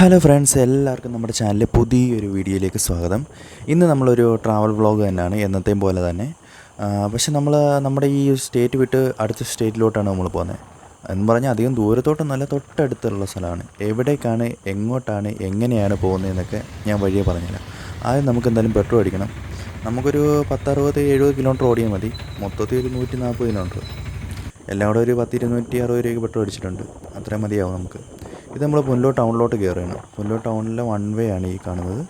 Hello friends എല്ലാവർക്കും നമ്മുടെ ചാനലിലെ പുതിയൊരു വീഡിയോയിലേക്ക് സ്വാഗതം. ഇന്ന് നമ്മളൊരു ട്രാവൽ വ്ളോഗ് തന്നെയാണ് എന്നത്തെയും പോലെ തന്നെ. പക്ഷേ നമ്മൾ നമ്മുടെ ഈ സ്റ്റേറ്റ് വിട്ട് അടുത്ത സ്റ്റേറ്റിലോട്ടാണ് നമ്മൾ പോകുന്നത് എന്ന് പറഞ്ഞാൽ അധികം ദൂരത്തോട്ടൊന്നല്ല തൊട്ടടുത്തുള്ള സ്ഥലമാണ്. എവിടേക്കാണ് എങ്ങോട്ടാണ് എങ്ങനെയാണ് പോകുന്നതെന്നൊക്കെ ഞാൻ വഴിയെ പറഞ്ഞില്ല ആദ്യം നമുക്ക് എന്തായാലും പെട്രോൾ അടിക്കണം. നമുക്കൊരു പത്തറുപത് എഴുപത് കിലോമീറ്റർ ഓടിയാൽ മതി. മൊത്തത്തിൽ ഒരു നൂറ്റി നാൽപ്പത് കിലോമീറ്റർ എല്ലാം ഒരു പത്ത് ഇരുന്നൂറ്റി അറുപത് രൂപയ്ക്ക് പെട്രോൾ അടിച്ചിട്ടുണ്ട്. അത്രയും മതിയാവും നമുക്ക്. ഇത് നമ്മൾ പുനലൂർ ടൗണിലോട്ട് കയറുകയാണ് പുനലൂർ ടൗണിലെ വൺ വേ ആണ് ഈ കാണുന്നത്.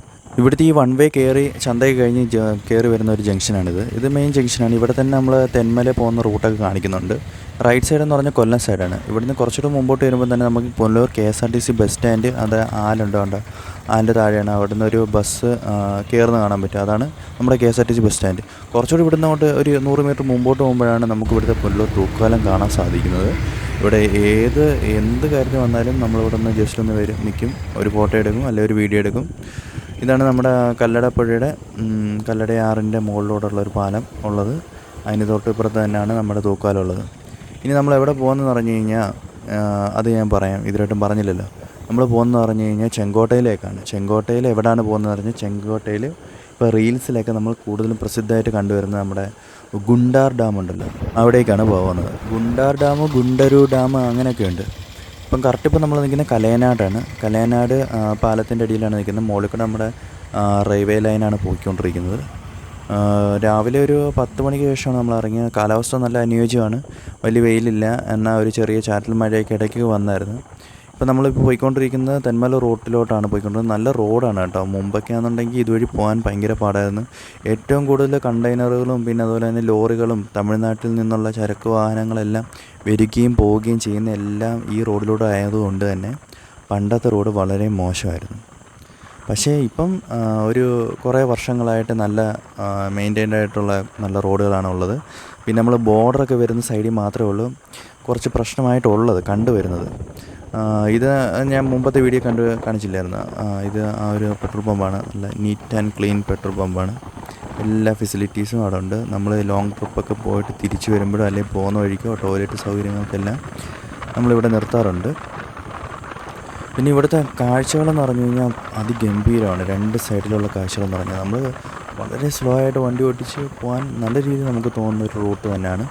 ഇവിടുത്തെ ഈ വൺ വേ കയറി ചന്തയ്ക്ക് കഴിഞ്ഞ് കയറി വരുന്ന ഒരു ജംഗ്ഷനാണിത്. ഇത് മെയിൻ ജംഗ്ഷനാണ്. ഇവിടെ തന്നെ നമ്മൾ തെന്മല പോകുന്ന റൂട്ടൊക്കെ കാണിക്കുന്നുണ്ട്. റൈറ്റ് സൈഡ് എന്ന് പറഞ്ഞാൽ കൊല്ലം സൈഡാണ് ഇവിടുന്ന് കുറച്ചുകൂടെ മുമ്പോട്ട് വരുമ്പോൾ തന്നെ നമുക്ക് Punalur K S R T C bus stand അത് ആലുണ്ടോ ഉണ്ട് ആലിന്റെ താഴെയാണ്. അവിടുന്ന് ഒരു ബസ് കയറുന്ന കാണാൻ പറ്റും. അതാണ് നമ്മുടെ K S R T C bus stand കുറച്ചുകൂടി ഇവിടുന്ന് അങ്ങോട്ട് ഒരു നൂറ് മീറ്റർ മുമ്പോട്ട് പോകുമ്പോഴാണ് നമുക്ക് ഇവിടുത്തെ പുനലൂർ തൂക്കാലം കാണാൻ സാധിക്കുന്നത്. ഇവിടെ ഏത് എന്ത് കാര്യത്തിന് വന്നാലും നമ്മളിവിടെ നിന്ന് ജസ്റ്റ് ഒന്ന് വരും. നിൽക്കും ഒരു ഫോട്ടോ എടുക്കും അല്ലെങ്കിൽ ഒരു വീഡിയോ എടുക്കും. ഇതാണ് നമ്മുടെ കല്ലടപ്പുഴയുടെ ഉം, കല്ലടയാറിന്റെ മുകളിലൂടെയുള്ള ഒരു പാലം ഉള്ളത്. അതിന് തൊട്ടിപ്പുറത്ത് തന്നെയാണ് നമ്മുടെ തൂക്കാലുള്ളത് ഇനി നമ്മൾ എവിടെ പോകുന്നതെന്ന് പറഞ്ഞു കഴിഞ്ഞാൽ അത് ഞാൻ പറയാം. ഇതിലായിട്ടും പറഞ്ഞില്ലല്ലോ. നമ്മൾ പോകുന്നതെന്ന് പറഞ്ഞു കഴിഞ്ഞാൽ ചെങ്കോട്ടയിലേക്കാണ്. ചെങ്കോട്ടയിൽ എവിടെയാണ് പോകുന്നതെന്ന് പറഞ്ഞാൽ ചെങ്കോട്ടയിൽ ഇപ്പോൾ റീൽസിലൊക്കെ നമ്മൾ കൂടുതലും പ്രസിദ്ധമായിട്ട് കണ്ടുവരുന്നത് നമ്മുടെ ഗുണ്ടാർ ഡാം ഉണ്ടല്ലോ. അവിടേക്കാണ് പോകുന്നത്. ഗുണ്ടാർ ഡാം ഗുണ്ടരു ഡാം അങ്ങനെയൊക്കെ ഉണ്ട്. ഇപ്പം കറക്റ്റ് ഇപ്പോൾ നമ്മൾ നിൽക്കുന്ന കലയനാടാണ് കലയനാട് പാലത്തിന്റെ അടിയിലാണ് നിൽക്കുന്നത്. മുകളിൽ കൂടെ നമ്മുടെ റെയിൽവേ ലൈനാണ് പോയിക്കൊണ്ടിരിക്കുന്നത്. രാവിലെ ഒരു പത്ത് മണിക്ക് ശേഷമാണ് നമ്മൾ ഇറങ്ങിയത് കാലാവസ്ഥ നല്ല അനുയോജ്യമാണ്. വലിയ വെയിലില്ല. എന്നാൽ ഒരു ചെറിയ ചാറ്റൽ മഴയൊക്കെ ഇടയ്ക്ക് വന്നായിരുന്നു. ഇപ്പോൾ നമ്മളിപ്പോൾ പോയിക്കൊണ്ടിരിക്കുന്നത് തെന്മല റോട്ടിലോട്ടാണ് പോയിക്കൊണ്ടിരുന്നത് നല്ല റോഡാണ് കേട്ടോ. മുമ്പൊക്കെ ആണെന്നുണ്ടെങ്കിൽ ഇതുവഴി പോകാൻ ഭയങ്കര പാടായിരുന്നു. ഏറ്റവും കൂടുതൽ കണ്ടെയ്നറുകളും പിന്നെ അതുപോലെ തന്നെ ലോറികളും തമിഴ്നാട്ടിൽ നിന്നുള്ള ചരക്ക് വാഹനങ്ങളെല്ലാം വരികയും പോവുകയും ചെയ്യുന്ന എല്ലാം ഈ റോഡിലൂടെ ആയതുകൊണ്ട് തന്നെ പണ്ടത്തെ റോഡ് വളരെ മോശമായിരുന്നു. പക്ഷേ ഇപ്പം ഒരു കുറേ വർഷങ്ങളായിട്ട് നല്ല മെയിന്റൈൻഡ് ആയിട്ടുള്ള നല്ല റോഡുകളാണ് ഉള്ളത്. പിന്നെ നമ്മൾ ബോർഡറൊക്കെ വരുന്ന സൈഡിൽ മാത്രമേ ഉള്ളൂ. കുറച്ച് പ്രശ്നമായിട്ടുള്ളത് കണ്ടുവരുന്നത്. ഇത് ഞാൻ മുമ്പത്തെ വീഡിയോ കണ്ട് കാണിച്ചില്ലായിരുന്നു. ഇത് ആ ഒരു പെട്രോൾ പമ്പാണ്. നല്ല നീറ്റ് ആൻഡ് ക്ലീൻ പെട്രോൾ പമ്പാണ്. എല്ലാ ഫെസിലിറ്റീസും അവിടെ ഉണ്ട് നമ്മൾ ലോങ് ട്രിപ്പൊക്കെ പോയിട്ട് തിരിച്ചു വരുമ്പോഴോ അല്ലെങ്കിൽ പോകുന്ന വഴിക്കോ ടോയ്ലറ്റ് സൗകര്യങ്ങൾക്കെല്ലാം നമ്മളിവിടെ നിർത്താറുണ്ട്. പിന്നെ ഇവിടുത്തെ കാഴ്ചകളെന്ന് പറഞ്ഞു കഴിഞ്ഞാൽ അതിഗംഭീരമാണ്. രണ്ട് സൈഡിലുള്ള കാഴ്ചകളെന്ന് പറഞ്ഞാൽ നമ്മൾ വളരെ സ്ലോ ആയിട്ട് വണ്ടി ഓടിച്ച് പോകാൻ നല്ല രീതിയിൽ നമുക്ക് തോന്നുന്ന ഒരു റൂട്ട് തന്നെയാണ്.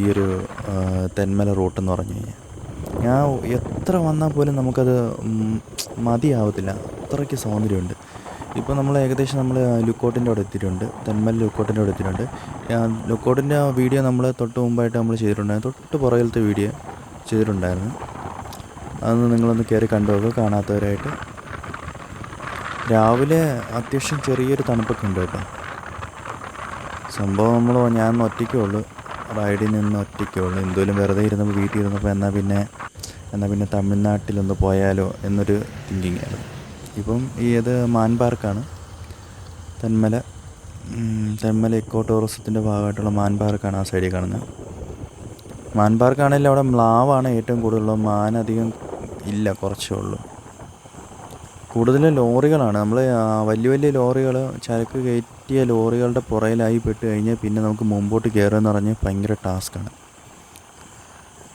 ഈ ഒരു തെന്മല റൂട്ട് എന്ന് പറഞ്ഞു കഴിഞ്ഞാൽ. ഞാൻ എത്ര വന്നാൽ പോലും നമുക്കത് മതിയാവത്തില്ല. അത്രയ്ക്ക് സൗന്ദര്യമുണ്ട് ഇപ്പോൾ നമ്മൾ ഏകദേശം നമ്മൾ ലുക്കോട്ടിന്റെ അവിടെ എത്തിയിട്ടുണ്ട്. തെന്മൽ ലുക്കോട്ടിന്റെ അവിടെ എത്തിയിട്ടുണ്ട്. ലുക്കോട്ടിന്റെ വീഡിയോ നമ്മൾ തൊട്ട് മുമ്പായിട്ട് നമ്മൾ ചെയ്തിട്ടുണ്ടായിരുന്നു. തൊട്ട് പുറകിലത്തെ വീഡിയോ ചെയ്തിട്ടുണ്ടായിരുന്നു. അതൊന്ന് നിങ്ങളൊന്ന് കയറി കണ്ടു നോക്കുക കാണാത്തവരായിട്ട്. രാവിലെ അത്യാവശ്യം ചെറിയൊരു തണുപ്പൊക്കെ ഉണ്ട് കേട്ടോ. സംഭവം നമ്മൾ ഞാൻ ഒറ്റയ്ക്കേ ഉള്ളൂ. റൈഡിൽ നിന്ന് ഒറ്റയ്ക്കുള്ളൂ. എന്തോലും വെറുതെ ഇരുന്നപ്പോൾ വീട്ടിൽ ഇരുന്നപ്പോൾ എന്നാൽ പിന്നെ എന്നാൽ പിന്നെ തമിഴ്നാട്ടിലൊന്ന് പോയാലോ എന്നൊരു തിങ്കിങ് ആയിരുന്നു. ഇപ്പം ഈ ഇത് മാൻ പാർക്കാണ്. തെന്മല തെന്മല ഇക്കോ ടൂറിസത്തിന്റെ ഭാഗമായിട്ടുള്ള മാൻ പാർക്കാണ് ആ സൈഡിൽ കാണുന്നത്. മാൻ പാർക്കാണെങ്കിലും അവിടെ മ്ലാവാണ് ഏറ്റവും കൂടുതലുള്ളത് മാൻ അധികം ഇല്ല കുറച്ചേ ഉള്ളൂ. കൂടുതലും ലോറികളാണ്. നമ്മൾ വലിയ വലിയ ലോറികൾ ചരക്ക് കയറ്റിയ ലോറികളുടെ പുറയിലായി പെട്ട് കഴിഞ്ഞാൽ പിന്നെ നമുക്ക് മുമ്പോട്ട് കയറുക എന്ന് പറഞ്ഞാൽ ഭയങ്കര ടാസ്ക്കാണ്.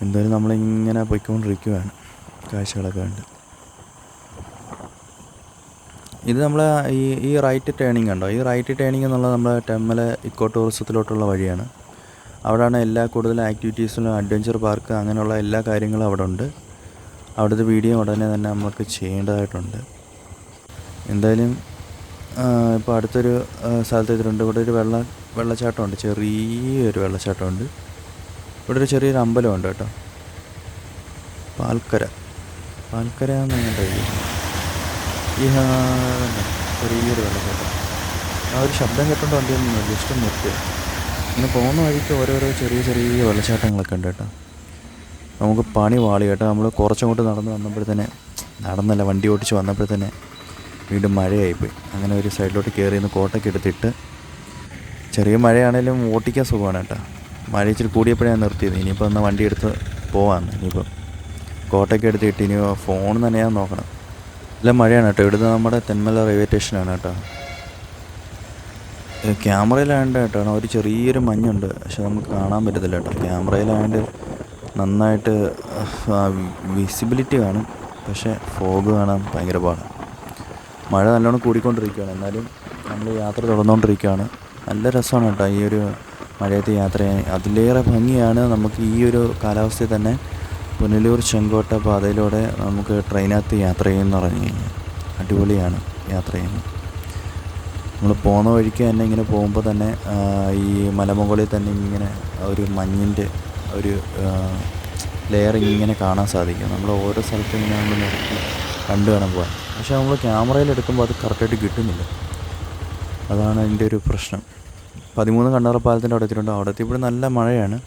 എന്തായാലും നമ്മളിങ്ങനെ പോയിക്കൊണ്ടിരിക്കുകയാണ് കാഴ്ചകളൊക്കെ ഉണ്ട് ഇത് നമ്മൾ ഈ ഈ റൈറ്റ് ടേണിംഗ് ഉണ്ടോ ഈ റൈറ്റ് ടേണിംഗ് എന്നുള്ളത് നമ്മുടെ ടെമ്മല ഇക്കോ ടൂറിസത്തിലോട്ടുള്ള വഴിയാണ്. അവിടെയാണ് എല്ലാ കൂടുതൽ ആക്ടിവിറ്റീസിലും അഡ്വഞ്ചർ പാർക്ക് അങ്ങനെയുള്ള എല്ലാ കാര്യങ്ങളും അവിടെ ഉണ്ട് അവിടുത്തെ വീഡിയോ ഉടനെ തന്നെ നമുക്ക് ചെയ്യേണ്ടതായിട്ടുണ്ട്. എന്തായാലും ഇപ്പോൾ അടുത്തൊരു സ്ഥലത്ത് എത്തിയിട്ടുണ്ട് ഇവിടെ ഒരു വെള്ള വെള്ളച്ചാട്ടമുണ്ട്. ചെറിയൊരു വെള്ളച്ചാട്ടമുണ്ട്. ഇവിടെ ഒരു ചെറിയൊരു അമ്പലമുണ്ട് കേട്ടോ. പാൽക്കര. പാൽക്കര എന്ന് കണ്ടു ഈ ചെറിയൊരു വെള്ളച്ചാട്ടം. ആ ഒരു ശബ്ദം കേട്ടോണ്ട് വണ്ടി ഒന്ന് ജസ്റ്റ് നിർത്തുക ഇങ്ങനെ പോകുന്ന വഴിക്ക് ഓരോരോ ചെറിയ ചെറിയ വെള്ളച്ചാട്ടങ്ങളൊക്കെ ഉണ്ട് കേട്ടോ. നമുക്ക് പണി വാളി കേട്ടോ. നമ്മൾ കുറച്ചങ്ങോട്ട് നടന്ന് വന്നപ്പോഴത്തേനെ നടന്നല്ല വണ്ടി ഓടിച്ച് വന്നപ്പോഴത്തേനെ വീണ്ടും മഴയായിപ്പോയി. അങ്ങനെ ഒരു സൈഡിലോട്ട് കയറി നിന്ന് കോട്ടയ്ക്ക് എടുത്തിട്ട് ചെറിയ മഴയാണേലും ഓട്ടിക്കാൻ സുഖമാണ് കേട്ടോ. മഴ ഇച്ചിരി കൂടിയപ്പോഴാണ് നിർത്തിയത്. ഇനിയിപ്പോൾ എന്നാൽ വണ്ടി എടുത്ത് പോവാന്ന്. ഇനിയിപ്പോൾ കോട്ടയ്ക്ക് എടുത്തിട്ട് ഇനി ഫോൺ തന്നെ ഞാൻ നോക്കണം. നല്ല മഴയാണ് കേട്ടോ. ഇവിടുന്ന് നമ്മുടെ തെന്മല റെയിൽവേ സ്റ്റേഷനാണ് കേട്ടോ. ക്യാമറയിലായതുകൊണ്ട് കേട്ടോ. ഒരു ചെറിയൊരു മഞ്ഞുണ്ട്. പക്ഷെ നമുക്ക് കാണാൻ പറ്റത്തില്ല കേട്ടോ. ക്യാമറയിലായതുകൊണ്ട് നന്നായിട്ട് വിസിബിലിറ്റി കാണും. പക്ഷേ ഫോഗ് കാണാൻ ഭയങ്കര പാടാണ് മഴ നല്ലോണം കൂടിക്കൊണ്ടിരിക്കുകയാണ്. എന്നാലും നമ്മൾ യാത്ര തുടർന്നുകൊണ്ടിരിക്കുകയാണ് നല്ല രസമാണ് കേട്ടോ ഈ ഒരു മഴയത്ത് യാത്ര അതിലേറെ ഭംഗിയാണ് നമുക്ക് ഈ ഒരു കാലാവസ്ഥയിൽ തന്നെ പുനലൂർ ചെങ്കോട്ട പാതയിലൂടെ നമുക്ക് ട്രെയിനകത്ത് യാത്ര ചെയ്യുമെന്ന് പറഞ്ഞു കഴിഞ്ഞാൽ അടിപൊളിയാണ് യാത്ര ചെയ്യുന്നത്. നമ്മൾ പോകുന്ന വഴിക്ക് തന്നെ ഇങ്ങനെ പോകുമ്പോൾ തന്നെ ഈ മലമുകളിൽ തന്നെ ഇങ്ങനെ ഒരു മഞ്ഞിന്റെ ഒരു ലെയർ ഇങ്ങനെ കാണാൻ സാധിക്കും. നമ്മൾ ഓരോ സ്ഥലത്തും ഇങ്ങനെ നമ്മൾ കണ്ടു വേണം പോകാൻ. പക്ഷേ നമ്മൾ ക്യാമറയിൽ എടുക്കുമ്പോൾ അത് കറക്റ്റായിട്ട് കിട്ടുന്നില്ല. അതാണ് എന്റെ ഒരു പ്രശ്നം. പതിമൂന്ന് കണ്ണാറ പാലത്തിന്റെ അവിടെ എത്തിയിട്ടുണ്ട്. അവിടെ എത്തിയപ്പോൾ നല്ല മഴയാണ്.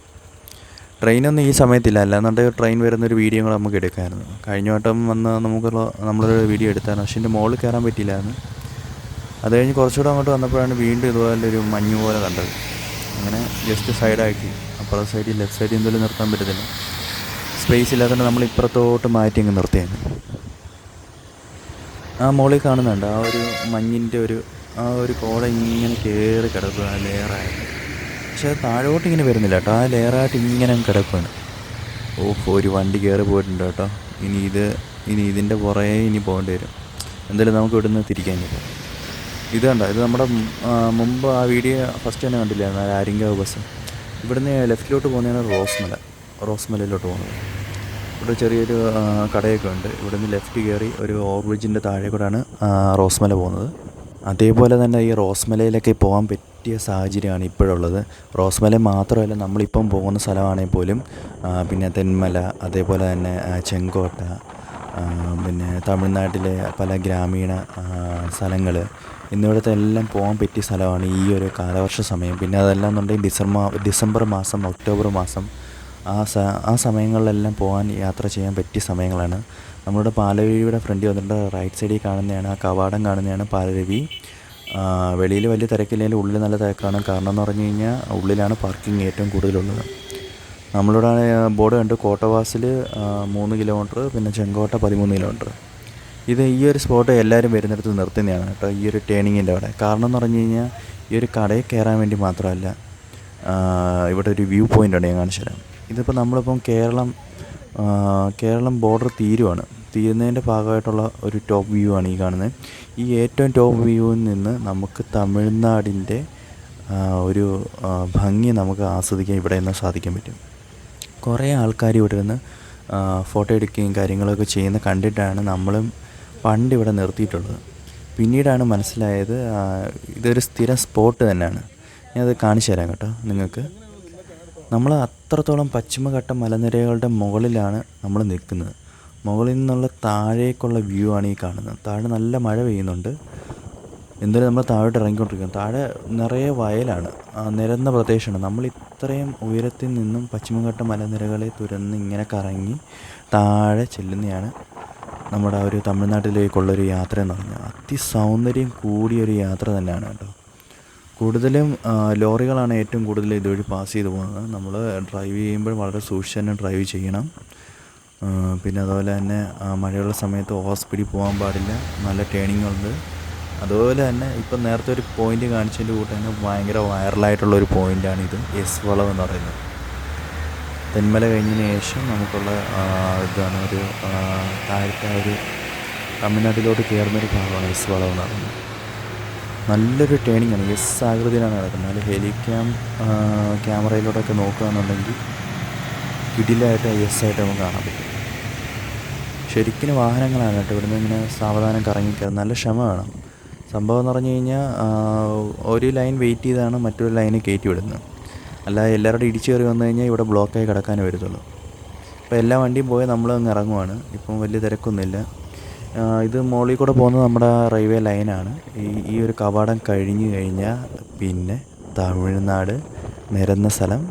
ട്രെയിനൊന്നും ഈ സമയത്തില്ല. അല്ലാന്നുണ്ടെങ്കിൽ ട്രെയിൻ വരുന്നൊരു വീഡിയോ കൂടെ നമുക്ക് എടുക്കാമായിരുന്നു കഴിഞ്ഞ വട്ടം വന്ന് നമുക്കുള്ള നമ്മളൊരു വീഡിയോ എടുത്തായിരുന്നു. പക്ഷേ എന്റെ മുകളിൽ കയറാൻ പറ്റിയില്ലായിരുന്നു. അത് കഴിഞ്ഞ് കുറച്ചുകൂടെ അങ്ങോട്ട് വന്നപ്പോഴാണ് വീണ്ടും ഇതുപോലെ ഒരു മഞ്ഞ് പോലെ കണ്ടത്. അങ്ങനെ ജസ്റ്റ് സൈഡാക്കി. അപ്പുറത്തെ സൈഡിൽ ലെഫ്റ്റ് സൈഡിൽ എന്തെങ്കിലും നിർത്താൻ പറ്റത്തില്ല. സ്പേസ് ഇല്ലാത്തതുകൊണ്ട് നമ്മൾ ഇപ്പുറത്തോട്ട് മാറ്റി അങ്ങ് നിർത്തിയാണ് ആ മുകളിൽ കാണുന്നുണ്ട്. ആ ഒരു മഞ്ഞിന്റെ ഒരു ആ ഒരു കോട ഇങ്ങനെ കയറി കിടക്കുക ആ ലെയറായിട്ട്. പക്ഷേ അത് താഴോട്ട് ഇങ്ങനെ വരുന്നില്ല കേട്ടോ. ആ ലെയറായിട്ട് ഇങ്ങനെ കിടക്കുകയാണ്. ഓഹ് ഒരു വണ്ടി കയറി പോയിട്ടുണ്ട് കേട്ടോ. ഇനി ഇത് ഇനി ഇതിന്റെ പുറകെ ഇനി പോകേണ്ടി വരും. എന്തായാലും നമുക്ക് ഇവിടുന്ന് തിരിക്കാൻ പറ്റും. ഇത് കണ്ട? ഇത് നമ്മുടെ മുമ്പ് ആ വീഡിയോ ഫസ്റ്റ് തന്നെ കണ്ടില്ലായിരുന്നു ആ ബസ്. ഇവിടുന്ന് ലെഫ്റ്റിലോട്ട് പോകുന്നതാണ് റോസ്മല. റോസ്മലയിലോട്ട് പോകുന്നത്. ഇവിടെ ചെറിയൊരു കടയൊക്കെ ഉണ്ട്. ഇവിടെ നിന്ന് ലെഫ്റ്റ് കയറി ഒരു ഓവർബ്രിഡ്ജിന്റെ താഴെ കൂടെയാണ് റോസ്മല പോകുന്നത്. അതേപോലെ തന്നെ ഈ റോസ്മലയിലൊക്കെ പോകാൻ പറ്റിയ സാഹചര്യമാണ് ഇപ്പോഴുള്ളത്. റോസ്മല മാത്രമല്ല നമ്മളിപ്പം പോകുന്ന സ്ഥലമാണെങ്കിൽ പോലും പിന്നെ തെന്മല അതേപോലെ തന്നെ ചെങ്കോട്ട പിന്നെ തമിഴ്നാട്ടിലെ പല ഗ്രാമീണ സ്ഥലങ്ങൾ എന്നിവിടത്തെ എല്ലാം പോകാൻ പറ്റിയ സ്ഥലമാണ് ഈ ഒരു കാലവർഷ സമയം. പിന്നെ അതെല്ലാം എന്നുണ്ടെങ്കിൽ ഡിസംബർ ഡിസംബർ മാസം ഒക്ടോബർ മാസം ആ സ ആ സമയങ്ങളിലെല്ലാം പോകാൻ യാത്ര ചെയ്യാൻ പറ്റിയ സമയങ്ങളാണ്. നമ്മുടെ പാലരുവിയുടെ ഫ്രണ്ടിൽ വന്നിട്ട് റൈറ്റ് സൈഡിൽ കാണുന്നതാണ് ആ കവാടം കാണുന്നതാണ് പാലരുവി. വെളിയിൽ വലിയ തിരക്കില്ലെങ്കിൽ ഉള്ളിൽ നല്ല തിരക്കാണ്. കാരണം എന്ന് പറഞ്ഞു കഴിഞ്ഞാൽ ഉള്ളിലാണ് പാർക്കിംഗ് ഏറ്റവും കൂടുതലുള്ളത്. നമ്മളിവിടെ ബോർഡ് കണ്ട് കോട്ടവാസിൽ മൂന്ന് കിലോമീറ്റർ പിന്നെ ചെങ്കോട്ട പതിമൂന്ന് കിലോമീറ്റർ. ഇത് ഈ ഒരു സ്പോട്ട് എല്ലാവരും വരുന്നിടത്ത് നിർത്തുന്നതാണ് കേട്ടോ ഈ ഒരു ടേണിങ്ങിന്റെ അവിടെ. കാരണം എന്ന് പറഞ്ഞു കഴിഞ്ഞാൽ ഈ ഒരു കടയിൽ കയറാൻ വേണ്ടി മാത്രമല്ല ഇവിടെ ഒരു വ്യൂ പോയിന്റ് ഉണ്ട് ഞാൻ കാണിച്ചു തരാം ഇതിപ്പോൾ നമ്മളിപ്പം കേരളം കേരളം ബോർഡർ തീരുവാണ്. തീരുന്നതിന്റെ ഭാഗമായിട്ടുള്ള ഒരു ടോപ്പ് വ്യൂ ആണ് ഈ കാണുന്നത്. ഈ ഏറ്റവും ടോപ്പ് വ്യൂവിൽ നിന്ന് നമുക്ക് തമിഴ്നാടിന്റെ ഒരു ഭംഗി നമുക്ക് ആസ്വദിക്കാൻ ഇവിടെ നിന്ന് സാധിക്കാൻ പറ്റും. കുറേ ആൾക്കാർ ഇവിടെ നിന്ന് ഫോട്ടോ എടുക്കുകയും കാര്യങ്ങളൊക്കെ ചെയ്യുന്ന കണ്ടിട്ടാണ് നമ്മളും പണ്ട് ഇവിടെ നിർത്തിയിട്ടുള്ളത്. പിന്നീടാണ് മനസ്സിലായത് ഇതൊരു സ്ഥിരം സ്പോട്ട് തന്നെയാണ്. ഞാനത് കാണിച്ചു തരാം കേട്ടോ നിങ്ങൾക്ക്. നമ്മൾ അത്രത്തോളം പശ്ചിമഘട്ട മലനിരകളുടെ മുകളിലാണ് നമ്മൾ നിൽക്കുന്നത്. മുകളിൽ നിന്നുള്ള താഴേക്കുള്ള വ്യൂ ആണ് ഈ കാണുന്നത്. താഴെ നല്ല മഴ പെയ്യുന്നുണ്ട്. എന്തായാലും നമ്മൾ താഴോട്ട് ഇറങ്ങിക്കൊണ്ടിരിക്കുകയാണ് താഴെ നിറയെ വയലാണ്. നിരന്ന പ്രദേശമാണ്. നമ്മൾ ഇത്രയും ഉയരത്തിൽ നിന്നും പശ്ചിമഘട്ട മലനിരകളെ തുരന്ന് ഇങ്ങനെ കറങ്ങി താഴെ ചെല്ലുന്നതാണ് നമ്മുടെ ആ ഒരു തമിഴ്നാട്ടിലേക്കുള്ളൊരു യാത്ര എന്ന് പറഞ്ഞാൽ. അതിസൗന്ദര്യം കൂടിയൊരു യാത്ര തന്നെയാണ് കേട്ടോ. കൂടുതലും ലോറികളാണ് ഏറ്റവും കൂടുതൽ ഇതുവഴി പാസ് ചെയ്തു പോകുന്നത്. നമ്മൾ ഡ്രൈവ് ചെയ്യുമ്പോൾ വളരെ സൂക്ഷിച്ച് തന്നെ ഡ്രൈവ് ചെയ്യണം. പിന്നെ അതുപോലെ തന്നെ മഴയുള്ള സമയത്ത് ഓവർ സ്പീഡിൽ പോകാൻ പാടില്ല. നല്ല ടേണിംഗ് ഉണ്ട്. അതുപോലെ തന്നെ ഇപ്പം നേരത്തെ ഒരു പോയിന്റ് കാണിച്ചതിന്റെ കൂട്ട് തന്നെ ഭയങ്കര വൈറലായിട്ടുള്ള ഒരു പോയിന്റാണ് ഇത്. എസ് വളവ് എന്ന് പറയുന്നത്. തെന്മല കഴിഞ്ഞതിന് ശേഷം നമുക്കുള്ള ഇതാണ് ഒരു താഴത്തെ ഒരു തമിഴ്നാട്ടിലോട്ട് കയറുന്നൊരു ഭാഗമാണ് എസ് വളവ് എന്ന് പറയുന്നത്. നല്ലൊരു ടേണിംഗ് ആണ്. എസ് ആകൃതിയിലാണ് കിടക്കുന്നത് അതിൽ ഹെലിക്യാം ക്യാമറയിലൂടെയൊക്കെ നോക്കുകയാണെന്നുണ്ടെങ്കിൽ കിടിലായിട്ട് എസ് ആയിട്ട് നമുക്ക് കാണാൻ പറ്റും. ശരിക്കും വാഹനങ്ങളാണ് കേട്ടോ. ഇവിടുന്ന് ഇങ്ങനെ സാവധാനം കറങ്ങിക്കാൻ നല്ല ക്ഷമ വേണം സംഭവം എന്ന് പറഞ്ഞു കഴിഞ്ഞാൽ ഒരു ലൈൻ വെയിറ്റ് ചെയ്താണ് മറ്റൊരു ലൈനിൽ കയറ്റി വിടുന്നത്. അല്ല എല്ലാവരുടെ ഇടിച്ചു കയറി വന്നു കഴിഞ്ഞാൽ ഇവിടെ ബ്ലോക്കായി കിടക്കാനേ വരത്തുള്ളൂ. അപ്പോൾ എല്ലാ വണ്ടിയും പോയാൽ നമ്മൾ അങ്ങ് ഇറങ്ങുവാണ്. ഇപ്പം വലിയ തിരക്കൊന്നുമില്ല. ഇത് മുകളിൽ കൂടെ പോകുന്നത് നമ്മുടെ റെയിൽവേ ലൈനാണ്. ഈ ഈ ഒരു കവാടം കഴിഞ്ഞ് കഴിഞ്ഞാൽ പിന്നെ തമിഴ്നാട് നിരന്ന സ്ഥലം.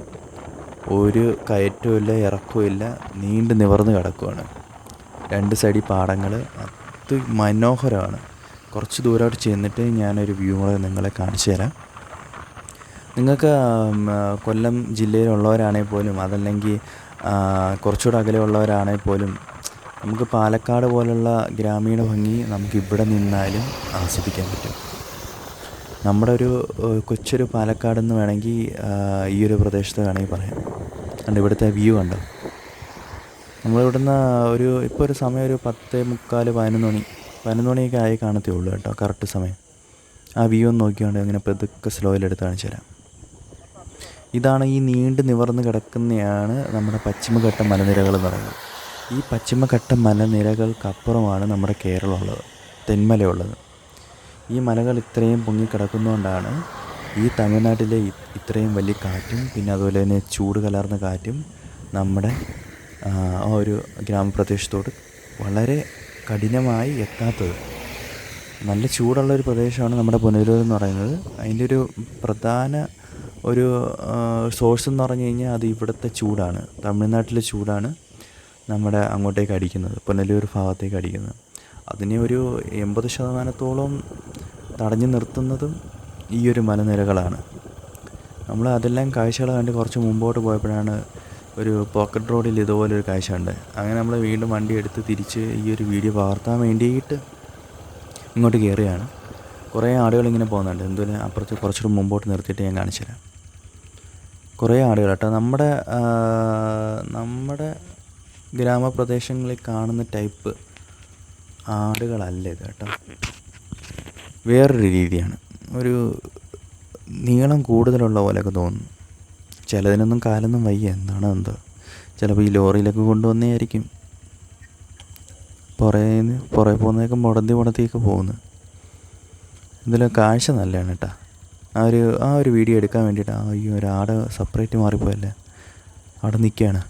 ഒരു കയറ്റവും ഇല്ല ഇറക്കവും ഇല്ല നീണ്ടു നിവർന്ന് കിടക്കുവാണ്. രണ്ട് സൈഡിൽ പാടങ്ങൾ അത് മനോഹരമാണ്. കുറച്ച് ദൂരോട്ട് ചെന്നിട്ട് ഞാനൊരു വ്യൂ കൂടെ നിങ്ങളെ കാണിച്ചു തരാം. നിങ്ങൾക്ക് കൊല്ലം ജില്ലയിലുള്ളവരാണെങ്കിൽ പോലും അതല്ലെങ്കിൽ കുറച്ചുകൂടെ അകലെയുള്ളവരാണെങ്കിൽ പോലും നമുക്ക് പാലക്കാട് പോലുള്ള ഗ്രാമീണ ഭംഗി നമുക്ക് ഇവിടെ നിന്നാലും ആസ്വദിക്കാൻ പറ്റും. നമ്മുടെ ഒരു കൊച്ചൊരു പാലക്കാട് എന്ന് വേണമെങ്കിൽ ഈ ഒരു പ്രദേശത്ത് വേണമെങ്കിൽ പറയാം. കണ്ട് ഇവിടുത്തെ വ്യൂ കണ്ടോ? നമ്മളിവിടുന്ന് ഒരു ഇപ്പോൾ ഒരു സമയം ഒരു പത്ത് മുക്കാൽ പതിനൊന്ന് മണി പതിനൊന്ന് മണിയൊക്കെ ആയി കാണത്തേ ഉള്ളൂ കേട്ടോ കറക്റ്റ് സമയം. ആ വ്യൂ ഒന്ന് നോക്കിക്കൊണ്ട് ഇങ്ങനെ പതുക്കെ സ്ലോയിലെടുത്ത് കാണിച്ചു തരാം. ഇതാണ് ഈ നീണ്ട് നിവർന്ന് കിടക്കുന്നതാണ് നമ്മുടെ പശ്ചിമഘട്ട മലനിരകൾ എന്ന് പറയുന്നത്. ഈ പശ്ചിമഘട്ട മലനിരകൾക്കപ്പുറമാണ് നമ്മുടെ കേരളം ഉള്ളത് തെന്മലയുള്ളത്. ഈ മലകൾ ഇത്രയും പൊങ്ങിക്കിടക്കുന്നതുകൊണ്ടാണ് ഈ തമിഴ്നാട്ടിലെ ഇത്രയും വലിയ കാറ്റും പിന്നെ അതുപോലെ തന്നെ ചൂട് കലർന്ന കാറ്റും നമ്മുടെ ആ, ആ ഒരു ഗ്രാമപ്രദേശത്തോട് വളരെ കഠിനമായി എത്താത്തത്. നല്ല ചൂടുള്ള ഒരു പ്രദേശമാണ് നമ്മുടെ പുനലൂർ എന്ന് പറയുന്നത്. അതിന്റെ ഒരു പ്രധാന ഒരു സോഴ്സ് എന്ന് പറഞ്ഞു കഴിഞ്ഞാൽ അത് ഇവിടുത്തെ ചൂടാണ്. തമിഴ്നാട്ടിലെ ചൂടാണ്. നമ്മുടെ അങ്ങോട്ടേക്ക് അടിക്കുന്നത് പുനലൂർ ഭാഗത്തേക്ക് അടിക്കുന്നത്. അതിനെ ഒരു എൺപത് ശതമാനത്തോളം തടഞ്ഞു നിർത്തുന്നതും ഈ ഒരു മലനിരകളാണ് നമ്മൾ അതെല്ലാം കാഴ്ചകൾ കണ്ട് കുറച്ച് മുമ്പോട്ട് പോയപ്പോഴാണ് ഒരു പോക്കറ്റ് റോഡിൽ ഇതുപോലൊരു കാഴ്ച ഉണ്ട് അങ്ങനെ നമ്മൾ വീണ്ടും വണ്ടി എടുത്ത് തിരിച്ച് ഈ ഒരു വീഡിയോ പകർത്താൻ വേണ്ടിയിട്ട് ഇങ്ങോട്ട് കയറിയാണ് കുറേ ആടുകൾ ഇങ്ങനെ പോകുന്നുണ്ട്. എന്തുപോലെ അപ്പുറത്ത് കുറച്ചുകൂടി മുമ്പോട്ട് നിർത്തിയിട്ട് ഞാൻ കാണിച്ചു തരാം കുറേ ആടുകൾ കേട്ടോ. നമ്മുടെ നമ്മുടെ ഗ്രാമപ്രദേശങ്ങളിൽ കാണുന്ന ടൈപ്പ് ആടുകളല്ല ഇത് കേട്ടോ. വേറൊരു രീതിയാണ്. ഒരു നീളം കൂടുതലുള്ള പോലെയൊക്കെ തോന്നുന്നു. ചിലതിനൊന്നും കാലൊന്നും വയ്യ. എന്താണ് എന്തോ. ചിലപ്പോൾ ഈ ലോറിയിലൊക്കെ കൊണ്ടുവന്നേ ആയിരിക്കും. പുറേ പുറകെ പോകുന്നതൊക്കെ മുടന്തി മുടത്തിയൊക്കെ പോകുന്നു. ഇതിലെ കാഴ്ച നല്ലതാണ് കേട്ടോ. ആ ഒരു ആ ഒരു വീഡിയോ എടുക്കാൻ വേണ്ടിയിട്ട് ആ ഈ ഒരാടെ സെപ്പറേറ്റ് മാറിപ്പോയല്ലേ? അവിടെ നിൽക്കുകയാണ്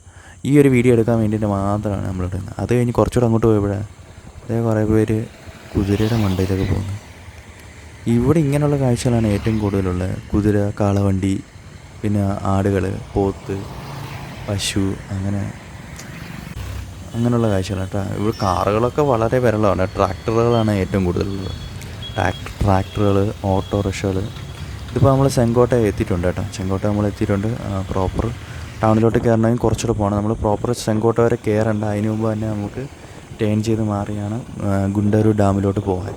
ഈ ഒരു വീഡിയോ എടുക്കാൻ വേണ്ടിയിട്ട് മാത്രമാണ് നമ്മൾ എടുക്കുന്നത് അത് കഴിഞ്ഞ് കുറച്ചുകൂടെ അങ്ങോട്ട് പോയപ്പോഴാണ് അതേ കുറേ പേര് കുതിരയുടെ മണ്ടയിലൊക്കെ പോകുന്നത് ഇവിടെ ഇങ്ങനെയുള്ള കാഴ്ചകളാണ് ഏറ്റവും കൂടുതലുള്ളത്. കുതിര കാളവണ്ടി പിന്നെ ആടുകൾ പോത്ത് പശു അങ്ങനെ അങ്ങനെയുള്ള കാഴ്ചകളാണ് കേട്ടോ. ഇവിടെ കാറുകളൊക്കെ വളരെ വിരളമാണ്. ട്രാക്ടറുകളാണ് ഏറ്റവും കൂടുതലുള്ളത്. ട്രാക്ടർ ട്രാക്ടറുകൾ ഓട്ടോറിക്ഷകൾ ഇതിപ്പോൾ നമ്മൾ ചെങ്കോട്ട എത്തിയിട്ടുണ്ട് കേട്ടോ. ചെങ്കോട്ട നമ്മൾ എത്തിയിട്ടുണ്ട് പ്രോപ്പർ ടൗണിലോട്ട് കയറണമെങ്കിൽ കുറച്ചുകൂടെ പോകണം. നമ്മൾ പ്രോപ്പർ ചെങ്കോട്ട വരെ കയറണ്ട. അതിന് മുമ്പ് തന്നെ നമുക്ക് ടേൺ ചെയ്ത് മാറിയാണ് ഗുണ്ടൂർ ഡാമിലോട്ട് പോകാൻ.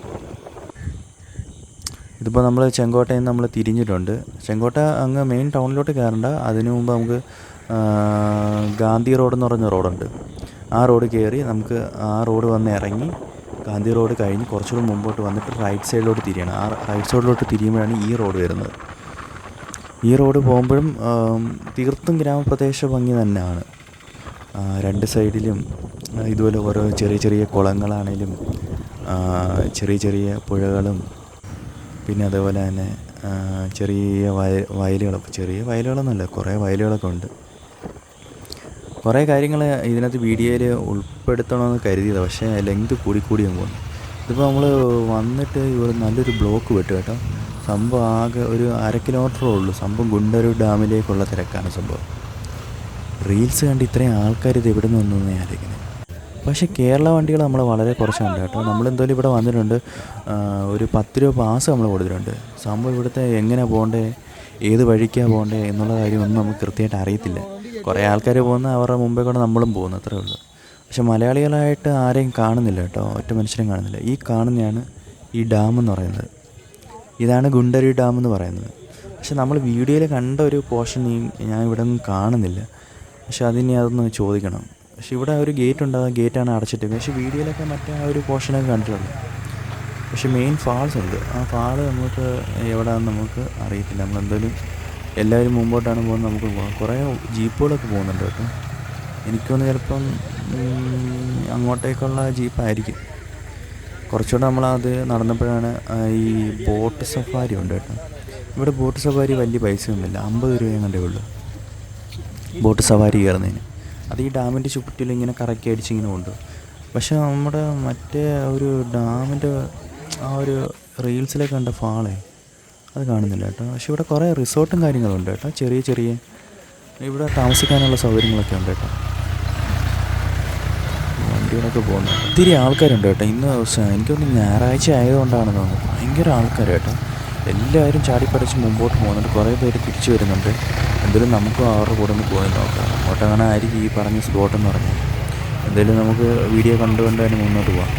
ഇതിപ്പോൾ നമ്മൾ ചെങ്കോട്ടയിൽ നിന്ന് നമ്മൾ തിരിഞ്ഞിട്ടുണ്ട്. ചെങ്കോട്ട അങ്ങ് മെയിൻ ടൗണിലോട്ട് കയറണ്ട. അതിനു മുമ്പ് നമുക്ക് ഗാന്ധി റോഡ് എന്ന് പറഞ്ഞ റോഡുണ്ട്. ആ റോഡ് കയറി നമുക്ക് ആ റോഡ് വന്ന് ഇറങ്ങി ഗാന്ധി റോഡ് കഴിഞ്ഞ് കുറച്ചുകൂടി മുമ്പോട്ട് വന്നിട്ട് റൈറ്റ് സൈഡിലോട്ട് തിരിയണം. ആ റൈറ്റ് സൈഡിലോട്ട് തിരിയുമ്പോഴാണ് ഈ റോഡ് വരുന്നത്. ഈ റോഡ് പോകുമ്പോഴും തീർത്തും ഗ്രാമപ്രദേശ ഭംഗി തന്നെയാണ്. രണ്ട് സൈഡിലും ഇതുപോലെ ഓരോ ചെറിയ ചെറിയ കുളങ്ങളാണേലും ചെറിയ ചെറിയ പുഴകളും പിന്നെ അതേപോലെ തന്നെ ചെറിയ വയ വയലുകൾ ചെറിയ വയലുകളൊന്നുമല്ല കുറേ വയലുകളൊക്കെ ഉണ്ട്. കുറേ കാര്യങ്ങൾ ഇതിനകത്ത് വീഡിയോയിൽ ഉൾപ്പെടുത്തണമെന്ന് കരുതിയത് പക്ഷേ ലെങ്ത് കൂടി പോകുന്നു ഇതിപ്പോൾ നമ്മൾ വന്നിട്ട് ഇവിടെ നല്ലൊരു ബ്ലോക്ക് വിട്ടു കേട്ടോ. സംഭവം ആകെ ഒരു അര കിലോമീറ്ററേ ഉള്ളൂ. സംഭവം ഗുണ്ടൂർ ഡാമിലേക്കുള്ള തിരക്കാണ് സംഭവം. റീൽസ് കണ്ട് ഇത്രയും ആൾക്കാർ ഇത് എവിടെ നിന്ന് വന്നു ഞാൻ ആലോചിക്കുന്നത് പക്ഷേ കേരള വണ്ടികൾ നമ്മൾ വളരെ കുറച്ചുണ്ട് കേട്ടോ. നമ്മൾ എന്തായാലും ഇവിടെ വന്നിട്ടുണ്ട്. ഒരു പത്ത് രൂപ പാസ് നമ്മൾ കൊടുത്തിട്ടുണ്ട്. സംഭവം ഇവിടുത്തെ എങ്ങനെ പോകണ്ടേ? ഏത് വഴിക്കാണ് പോകണ്ടേ? എന്നുള്ള കാര്യമൊന്നും നമുക്ക് കൃത്യമായിട്ട് അറിയത്തില്ല. കുറേ ആൾക്കാർ പോകുന്ന അവരുടെ മുമ്പേ കൂടെ നമ്മളും പോകുന്നു അത്രേ ഉള്ളൂ. പക്ഷെ മലയാളികളായിട്ട് ആരെയും കാണുന്നില്ല കേട്ടോ. ഒറ്റ മനുഷ്യരെയും കാണുന്നില്ല. ഈ കാണുന്നതാണ് ഈ ഡാം എന്ന് പറയുന്നത്. ഇതാണ് ഗുണ്ടരി ഡാം എന്ന് പറയുന്നത്. പക്ഷെ നമ്മൾ വീഡിയോയിൽ കണ്ട ഒരു പോർഷൻ ഞാൻ ഇവിടെ ഒന്നും കാണുന്നില്ല. പക്ഷെ അതിനെ അതൊന്ന് ചോദിക്കണം. പക്ഷെ ഇവിടെ ഒരു ഗേറ്റ് ഉണ്ട് ആ ഗേറ്റാണ് അടച്ചിട്ട് പക്ഷെ വീഡിയോയിലൊക്കെ മറ്റേ ആ ഒരു പോർഷനൊക്കെ കണ്ടിട്ടുണ്ട് പക്ഷെ മെയിൻ ഫാൾസ് ഉണ്ട്. ആ ഫാൾ നമുക്ക് എവിടെയാണെന്ന് നമുക്ക് അറിയത്തില്ല. നമ്മളെന്തായാലും എല്ലാവരും മുമ്പോട്ടാണ് പോകുന്നത്. നമുക്ക് പോകാം കുറേ ജീപ്പുകളൊക്കെ പോകുന്നുണ്ട് കേട്ടോ. എനിക്കൊന്ന് ചിലപ്പം അങ്ങോട്ടേക്കുള്ള ജീപ്പായിരിക്കും. കുറച്ചുകൂടെ നമ്മളത് നടന്നപ്പോഴാണ് ഈ ബോട്ട് സഫാരി ഉണ്ട് കേട്ടോ. ഇവിടെ ബോട്ട് സഫാരി വലിയ പൈസയൊന്നുമില്ല അമ്പത് രൂപയും കണ്ടേ ഉള്ളൂ. ബോട്ട് സവാരി കയറുന്നതിന്. അത് ഈ ഡാമിന്റെ ചുറ്റിൽ ഇങ്ങനെ കറക്കി അടിച്ച് ഇങ്ങനെ ഉണ്ട് പക്ഷേ നമ്മുടെ മറ്റേ ഒരു ഡാമിന്റെ ആ ഒരു റീൽസിലൊക്കെ കണ്ട ഫാളെ അത് കാണുന്നില്ല കേട്ടോ. പക്ഷെ ഇവിടെ കുറേ റിസോർട്ടും കാര്യങ്ങളും ഉണ്ട് കേട്ടോ. ചെറിയ ചെറിയ ഇവിടെ താമസിക്കാനുള്ള സൗകര്യങ്ങളൊക്കെ ഉണ്ട് കേട്ടോ. വണ്ടികളൊക്കെ പോകുന്നത്. ഒത്തിരി ആൾക്കാരുണ്ട് കേട്ടോ. ഇന്ന് ദിവസം എനിക്കൊന്ന് ഞായറാഴ്ച ആയതുകൊണ്ടാണെന്ന് തോന്നുന്നു. ഭയങ്കര ആൾക്കാർ കേട്ടോ. എല്ലാവരും ചാടിപ്പടച്ച് മുമ്പോട്ട് പോകുന്നുണ്ട്. കുറേ പേര് തിരിച്ചു വരുന്നുണ്ട്. എന്തായാലും നമുക്കും അവരുടെ കൂടെ ഒന്ന് പോയി നോക്കാം. അങ്ങോട്ടങ്ങനെ ആയിരിക്കും ഈ പറഞ്ഞ സ്പോട്ടെന്ന് പറഞ്ഞാൽ. എന്തായാലും നമുക്ക് വീഡിയോ കണ്ടുകൊണ്ട് തന്നെ മുന്നോട്ട് പോകാം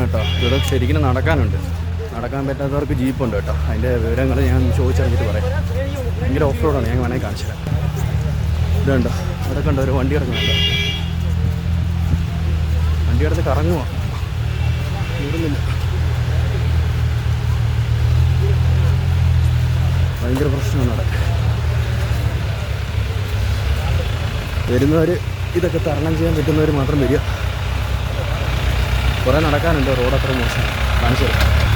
കേട്ടോ ഇവിടെ ശരിക്കും നടക്കാനുണ്ട്. നടക്കാൻ പറ്റാത്തവർക്ക് ജീപ്പുണ്ട് കേട്ടോ. അതിന്റെ വിവരങ്ങൾ ഞാൻ ചോദിച്ചറിഞ്ഞിട്ട് പറയാം. ഭയങ്കര ഓഫ് റോഡാണ് ഞാൻ വേണമെങ്കിൽ കാണിച്ചു തരാം. ഇതുണ്ടോ അവിടെ കണ്ടോ? ഒരു വണ്ടി ഇറങ്ങുന്നുണ്ട് വണ്ടി കിടന്ന് കറങ്ങുമോ ഇടുന്നില്ല ഭയങ്കര പ്രശ്നമാണ് അവിടെ. വരുന്നവർ ഇതൊക്കെ തരണം ചെയ്യാൻ പറ്റുന്നവർ മാത്രം വരിക. കുറേ നടക്കാനുണ്ട്. റോഡ് അത്ര മോശം. കാണിച്ചു തരാം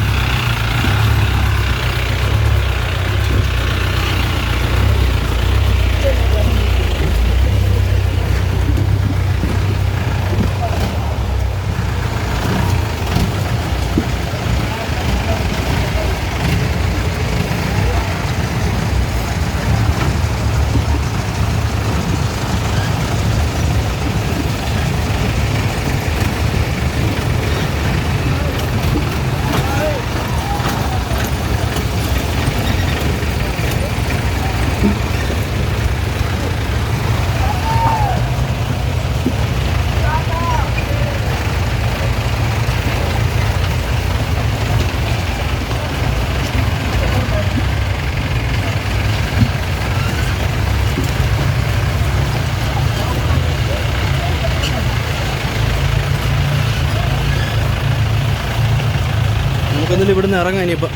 നമുക്കൊന്നില്ല ഇവിടുന്ന് ഇറങ്ങാം ഇനിയിപ്പോൾ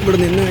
ഇവിടെ നിന്ന്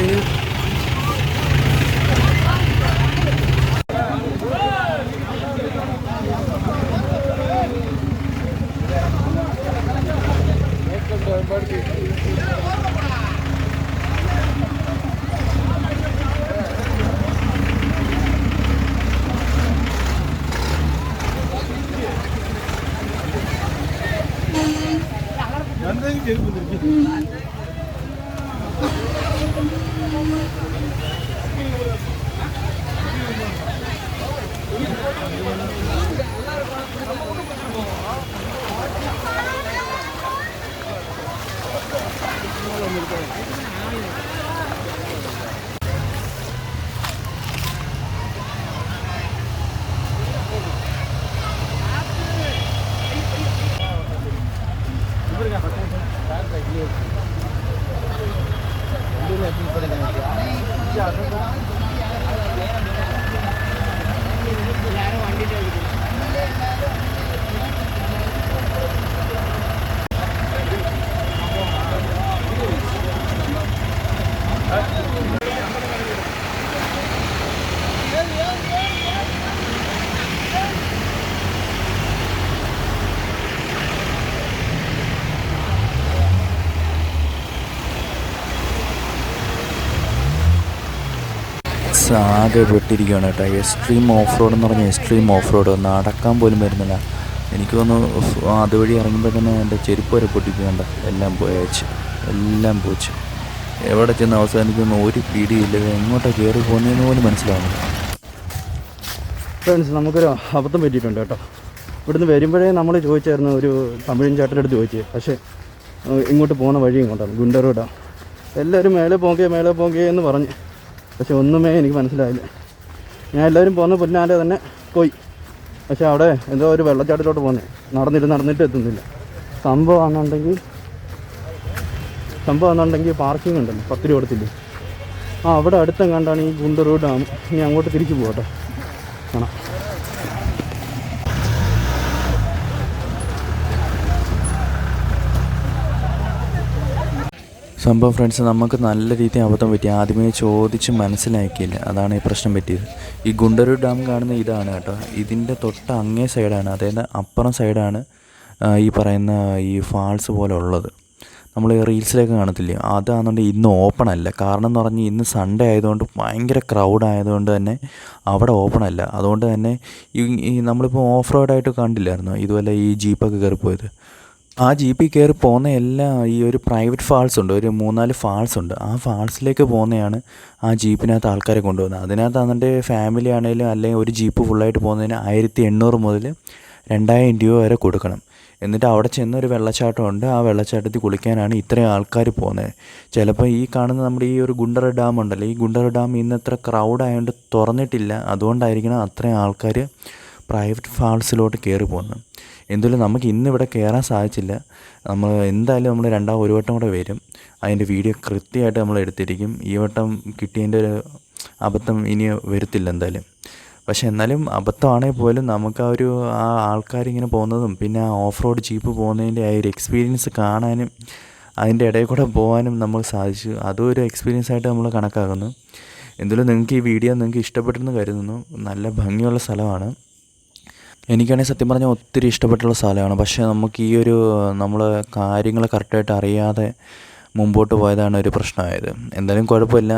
ആകെ പെട്ടിരിക്കുകയാണ് കേട്ടോ. എക്സ്ട്രീം ഓഫ് റോഡ് എന്ന് പറഞ്ഞാൽ എക്സ്ട്രീം ഓഫ് റോഡ് നടക്കാൻ പോലും വരുന്നില്ല എനിക്ക് ഫ് അതുവഴി ഇറങ്ങുമ്പോൾ തന്നെ എന്റെ ചെരുപ്പ് വരെ പൊട്ടിക്കുകയുണ്ട് എല്ലാം പോയച്ച്. എല്ലാം പോച്ച് എവിടെ ചെന്ന് അവസാനിക്കുന്ന ഒരു പിടിയില്ല. എങ്ങോട്ടാണ് കയറി പോകുന്നതെന്ന് പോലും മനസ്സിലാവുന്നില്ല. ഫ്രണ്ട്സ് നമുക്കൊരു അബദ്ധം പറ്റിയിട്ടുണ്ട് കേട്ടോ. ഇവിടുന്ന് വരുമ്പോഴേ നമ്മൾ ചോദിച്ചായിരുന്നു ഒരു തമിഴൻ ചേട്ടന്റെ അടുത്ത് ചോദിച്ചു. പക്ഷേ ഇങ്ങോട്ട് പോകുന്ന വഴി ഇങ്ങോട്ടാണ്. ഗുണ്ടറോഡാണ് എല്ലാവരും മേലെ പോകേ മേലെ പോകേ എന്ന് പറഞ്ഞ് പക്ഷെ ഒന്നുമേ എനിക്ക് മനസ്സിലായില്ല. ഞാൻ എല്ലാവരും പോകുന്ന പുന്നാലെ തന്നെ പോയി. പക്ഷെ അവിടെ എന്തോ ഒരു വെള്ളച്ചാട്ടത്തിലോട്ട് പോകുന്നത് നടന്നിട്ട് നടന്നിട്ട് എത്തുന്നില്ല. സംഭവം ആണെന്നുണ്ടെങ്കിൽ സംഭവം എന്നുണ്ടെങ്കിൽ പാർക്കിംഗ് ഉണ്ടല്ലോ പത്ത് രൂപ കൊടുത്തില്ലേ? ആ അവിടെ അടുത്തെങ്ങാണ്ടാണ് ഈ ഗുണ്ടൂർ ഡാം. ഇനി അങ്ങോട്ട് തിരിച്ചു പോകട്ടെ കാണാം. സംഭവം ഫ്രണ്ട്സ് നമുക്ക് നല്ല രീതിയിൽ അബദ്ധം പറ്റി. ആദ്യമേ ചോദിച്ച് മനസ്സിലാക്കിയില്ല. അതാണ് ഈ പ്രശ്നം പറ്റിയത്. ഈ ഗുണ്ടരൂർ ഡാം കാണുന്ന ഇതാണ് കേട്ടോ. ഇതിന്റെ തൊട്ട് അങ്ങേ സൈഡാണ് അതായത് അപ്പുറം സൈഡാണ് ഈ പറയുന്ന ഈ ഫാൾസ് പോലെ ഉള്ളത്. നമ്മൾ റീൽസിലൊക്കെ കാണത്തില്ലേ? അതാണെന്നുണ്ടെങ്കിൽ ഇന്ന് ഓപ്പൺ അല്ല. കാരണം എന്ന് പറഞ്ഞാൽ ഇന്ന് സൺഡേ ആയതുകൊണ്ട് ഭയങ്കര ക്രൗഡ് ആയതുകൊണ്ട് തന്നെ അവിടെ ഓപ്പൺ അല്ല. അതുകൊണ്ട് തന്നെ ഈ നമ്മളിപ്പോൾ ഓഫ് റോഡായിട്ട് കണ്ടില്ലായിരുന്നു? ഇതുപോലെ ഈ ജീപ്പൊക്കെ കയറിപ്പോയത്. ആ ജീപ്പിൽ കയറി പോകുന്ന എല്ലാ ഈ ഒരു പ്രൈവറ്റ് ഫാൾസ് ഉണ്ട് ഒരു മൂന്നാൽ ഫാൾസ് ഉണ്ട്. ആ ഫാൾസിലേക്ക് പോകുന്നതാണ് ആ ജീപ്പിനകത്ത് ആൾക്കാരെ കൊണ്ടുപോകുന്നത് അതിനകത്ത് അതിന്റെ ഫാമിലി ആണെങ്കിലും അല്ലെങ്കിൽ ഒരു ജീപ്പ് ഫുള്ളായിട്ട് പോകുന്നതിന് ആയിരത്തി എണ്ണൂറ് മുതൽ രണ്ടായിരം രൂപ വരെ കൊടുക്കണം. എന്നിട്ട് അവിടെ ചെന്ന് ഒരു വെള്ളച്ചാട്ടമുണ്ട് ആ വെള്ളച്ചാട്ടത്തിൽ കുളിക്കാനാണ് ഇത്രയും ആൾക്കാർ പോകുന്നത്. ചിലപ്പോൾ ഈ കാണുന്ന നമ്മുടെ ഈ ഒരു ഗുണ്ടറ ഡാം ഉണ്ടല്ലോ. ഈ ഗുണ്ടറ ഡാം ഇന്ന് ഇത്ര ക്രൗഡ് ആയതുകൊണ്ട് തുറന്നിട്ടില്ല. അതുകൊണ്ടായിരിക്കണം അത്രയും ആൾക്കാർ പ്രൈവറ്റ് ഫാൾസിലോട്ട് കയറി പോകുന്നത് എന്തായാലും നമുക്ക് ഇന്നിവിടെ കയറാൻ സാധിച്ചില്ല. നമ്മൾ എന്തായാലും നമ്മൾ രണ്ടാം ഒരു വട്ടം കൂടെ വരും. അതിന്റെ വീഡിയോ കൃത്യമായിട്ട് നമ്മൾ എടുത്തിരിക്കും. ഈ വട്ടം കിട്ടിയതിന്റെ ഒരു അബദ്ധം ഇനി വരത്തില്ല എന്തായാലും. പക്ഷേ എന്നാലും അബദ്ധമാണെങ്കിൽ പോലും നമുക്ക് ആ ഒരു ആ ആൾക്കാരിങ്ങനെ പോകുന്നതും പിന്നെ ആ ഓഫ് റോഡ് ജീപ്പ് പോകുന്നതിന്റെ ആ ഒരു എക്സ്പീരിയൻസ് കാണാനും അതിന്റെ ഇടയിൽ കൂടെ പോകാനും നമുക്ക് സാധിച്ചു. അതും ഒരു എക്സ്പീരിയൻസ് ആയിട്ട് നമ്മൾ കണക്കാക്കുന്നു. എന്തായാലും നിങ്ങൾക്ക് ഈ വീഡിയോ നിങ്ങൾക്ക് ഇഷ്ടപ്പെട്ടെന്ന് കരുതുന്നു. നല്ല ഭംഗിയുള്ള സ്ഥലമാണ്. എനിക്കാണെങ്കിൽ സത്യം പറഞ്ഞാൽ ഒത്തിരി ഇഷ്ടപ്പെട്ടുള്ള സ്ഥലമാണ്. പക്ഷേ നമുക്ക് ഈ ഒരു നമ്മൾ കാര്യങ്ങൾ കറക്റ്റായിട്ട് അറിയാതെ മുമ്പോട്ട് പോയതാണ് ഒരു പ്രശ്നമായത്. എന്തായാലും കുഴപ്പമില്ല.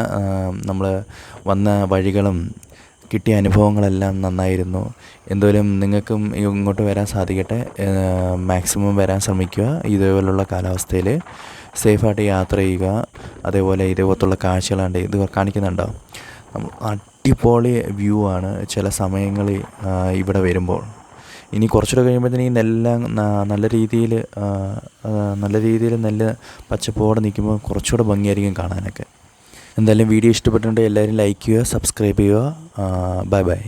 നമ്മൾ വന്ന വഴികളും കിട്ടിയ അനുഭവങ്ങളെല്ലാം നന്നായിരുന്നു. എന്തായാലും നിങ്ങൾക്കും ഇങ്ങോട്ട് വരാൻ സാധിക്കട്ടെ. മാക്സിമം വരാൻ ശ്രമിക്കുക. ഇതേപോലുള്ള കാലാവസ്ഥയിൽ സേഫായിട്ട് യാത്ര ചെയ്യുക. അതേപോലെ ഇതേപോലത്തുള്ള കാഴ്ചകളാണ്ട് ഇത് കാണിക്കുന്നുണ്ടോ? അടിപൊളി വ്യൂ ആണ്. ചില സമയങ്ങളിൽ ഇവിടെ വരുമ്പോൾ. ഇനി കുറച്ചുകൂടെ കഴിയുമ്പോഴത്തേന് ഈ നെല്ലാം ന- നല്ല രീതിയിൽ നല്ല രീതിയിൽ നെല്ല് പച്ചപ്പോടെ നിൽക്കുമ്പോൾ കുറച്ചുകൂടെ ഭംഗിയായിരിക്കും കാണാനൊക്കെ. എന്തായാലും വീഡിയോ ഇഷ്ടപ്പെട്ടിട്ടുണ്ടെങ്കിൽ എല്ലാവരും ലൈക്ക് ചെയ്യുക സബ്സ്ക്രൈബ് ചെയ്യുക. Bye bye